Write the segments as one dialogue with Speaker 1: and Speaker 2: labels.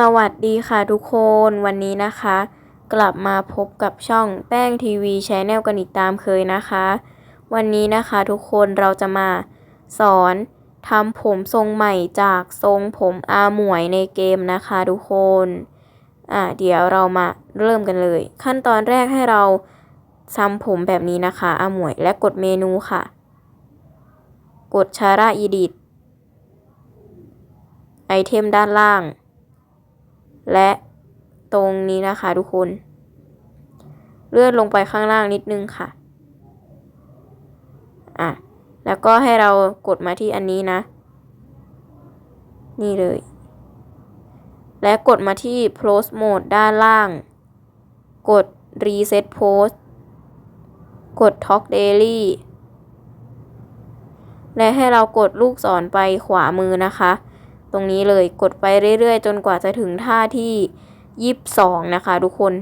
Speaker 1: สวัสดีค่ะทุกคนวันนี้นะคะ กลับมาพบกับช่องแป้งทีวีชแนลกันอีกตามเคยนะคะ วันนี้นะคะทุกคนเราจะมาสอนทำผมทรงใหม่จากทรงผมอาหมวยในเกมนะคะทุกคนอะเดี๋ยวเรามาเริ่มกันเลย ขั้นตอนแรกให้เราทำผมแบบนี้นะคะอาหมวยและกดเมนูค่ะ กดชาระอีดิตไอเทมด้านล่าง และตรงนี้นะคะทุกคน เลื่อนลงไปข้างล่างนิดนึงค่ะ อะ แล้วก็ให้เรากดมาที่อันนี้นะ นี่เลย และกดมาที่ Post Mode ด้านล่าง กด Reset Post กด Talk Daily และให้เรากดลูกศรไปขวามือนะคะ ตรงนี้เลยกดไปเรื่อยๆ จนกว่าจะถึงท่าที่ยี่สิบสองนะคะ ทุกคน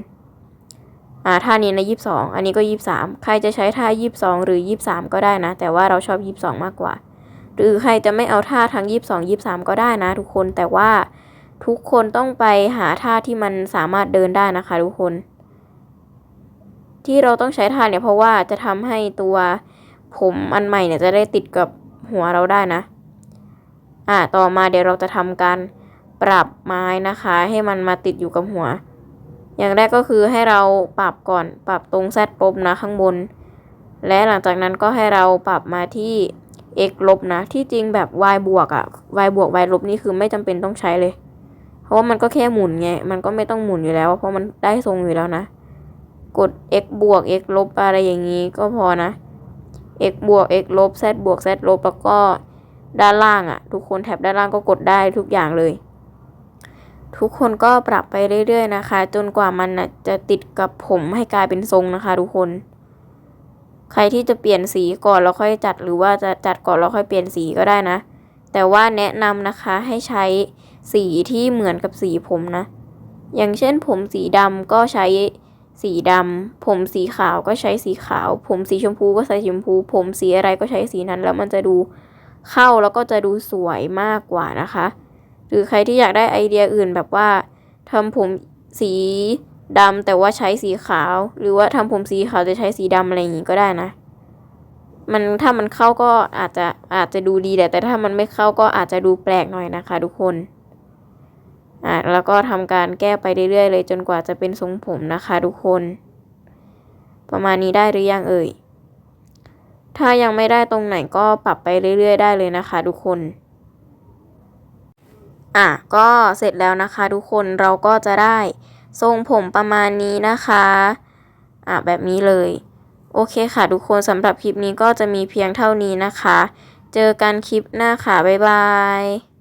Speaker 1: อ่าท่านี้นะยี่สิบสองอันนี้ก็ยี่สิบสามใครจะใช้ท่ายี่สิบสองหรือยี่สิบสามก็ได้นะ แต่ว่าเราชอบยี่สิบสองมากกว่า หรือใครจะไม่เอาท่าทั้งยี่สิบสองยี่สิบสามก็ได้นะ ทุกคนแต่ว่าทุกคนต้องไปหาท่าที่มันสามารถเดินได้นะคะ ทุกคน ที่เราต้องใช้ท่าเนี่ยเพราะว่าจะทำให้ตัวผมอันใหม่เนี่ยจะได้ติดกับหัวเราได้นะ อ่าต่อมาเดี๋ยวเราจะทำการปรับไม้นะคะ ให้มันมาติดอยู่กับหัว อย่างแรกก็คือให้เราปรับก่อนปรับตรงแซดลบนะข้างบน และหลังจากนั้นก็ให้เราปรับมาที่ x ลบนะ ที่จริงแบบ y บวกอะ y บวก y ลบนี่คือไม่จำเป็นต้องใช้เลย เพราะว่ามันก็แค่หมุนไง มันก็ไม่ต้องหมุนอยู่แล้ว เพราะมันได้ทรงอยู่แล้วนะ กด x บวก x ลบอะไรอย่างนี้ก็พอนะ x บวก x ลบ z บวก z ลบแล้วก็ ด้านล่างอะทุกคนแถบด้านล่างก็กดได้ทุกอย่างเลย ทุกคนก็ปรับไปเรื่อยๆนะคะ จนกว่ามันนะจะติดกับผมให้กลายเป็นทรงนะคะ ทุกคน ใครที่จะเปลี่ยนสีก่อนแล้วค่อยจัดหรือว่าจะจัดก่อนแล้วค่อยเปลี่ยนสีก็ได้นะ แต่ว่าแนะนำนะคะให้ใช้สีที่เหมือนกับสีผมนะ อย่างเช่นผมสีดำก็ใช้สีดำ ผมสีขาวก็ใช้สีขาว ผมสีชมพูก็ใช้สีชมพู ผมสีอะไรก็ใช้สีนั้น แล้วมันจะดู เข้าแล้วก็จะดูสวยมากกว่านะคะ หรือใครที่อยากได้ไอเดียอื่นแบบว่าทำผมสีดำแต่ว่าใช้สีขาว หรือว่าทำผมสีขาวจะใช้สีดำอะไรอย่างนี้ก็ได้นะ มันถ้ามันเข้าก็อาจจะอาจจะดูดีแต่แต่ถ้ามันไม่เข้าก็อาจจะดูแปลกหน่อยนะคะ ทุกคนอ่าแล้วก็ทำการแก้ไปเรื่อยๆเลยจนกว่าจะเป็นทรงผมนะคะ ทุกคน ประมาณนี้ได้หรือยังเอ่ย ถ้ายังไม่ได้ตรงไหนก็ปรับไปเรื่อย ๆ ได้เลยนะคะ ทุกคน อะก็เสร็จแล้วนะคะ ทุกคนเราก็จะได้ทรงผมประมาณนี้นะคะ อะแบบนี้เลย โอเคค่ะ ทุกคนสำหรับคลิปนี้ก็จะมีเพียงเท่านี้นะคะ เจอกันคลิปหน้าค่ะ บ๊ายบาย